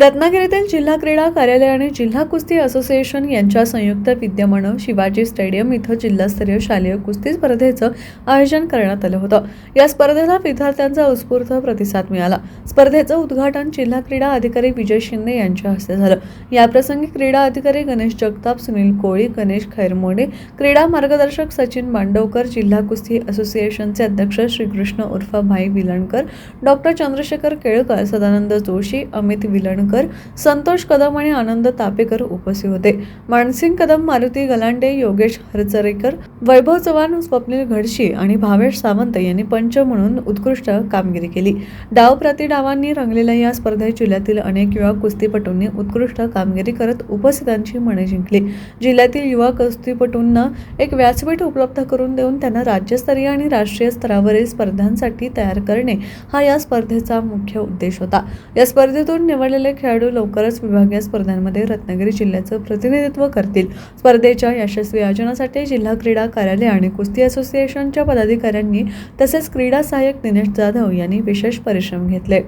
रत्नागिरीतील जिल्हा क्रीडा कार्यालय आणि जिल्हा कुस्ती असोसिएशन यांच्या संयुक्त विद्यमानं शिवाजी स्टेडियम इथं जिल्हास्तरीय शालेय कुस्ती स्पर्धेचं आयोजन करण्यात आलं होतं. या स्पर्धेला विद्यार्थ्यांचा उत्स्फूर्त प्रतिसाद मिळाला. स्पर्धेचं उद्घाटन जिल्हा क्रीडा अधिकारी विजय शिंदे यांच्या हस्ते झालं. याप्रसंगी क्रीडा अधिकारी गणेश जगताप सुनील कोळी गणेश खैरमोडे क्रीडा मार्गदर्शक सचिन मांडवकर जिल्हा कुस्ती असोसिएशनचे अध्यक्ष श्रीकृष्ण उर्फ भाई विलणकर डॉक्टर चंद्रशेखर केळकर सदानंद जोशी अमित विलणकर संतोष कदम आणि आनंद तापेकर उपस्थित होते. मानसिंग कदम मारुती गलांडे योगेश हरचरेकर वैभव चव्हाण स्वप्नील घडशी आणि भावेश सावंत यांनी पंच म्हणून उत्कृष्ट कामगिरी केली. डाव प्रति डावांनी रंगलेल्या या स्पर्धेत जिल्ह्यातील अनेक युवा कुस्तीपटूंनी उत्कृष्ट कामगिरी करत उपस्थितांची मने जिंकली. जिल्ह्यातील युवा कुस्तीपटूंना एक व्यासपीठ उपलब्ध करून देऊन त्यांना राज्यस्तरीय आणि राष्ट्रीय स्तरावरील स्पर्धांसाठी तयार करणे हा या स्पर्धेचा मुख्य उद्देश होता. या स्पर्धेतून निवडलेले खेळाडू लवकरच विभागीय स्पर्धांमध्ये रत्नागिरी जिल्ह्याचं प्रतिनिधित्व करतील. स्पर्धेच्या यशस्वी आयोजनासाठी जिल्हा क्रीडा कार्यालय आणि कुस्ती असोसिएशनच्या पदाधिकाऱ्यांनी तसेच क्रीडा सहाय्यक दिनेश जाधव यांनी विशेष परिश्रम घेतले.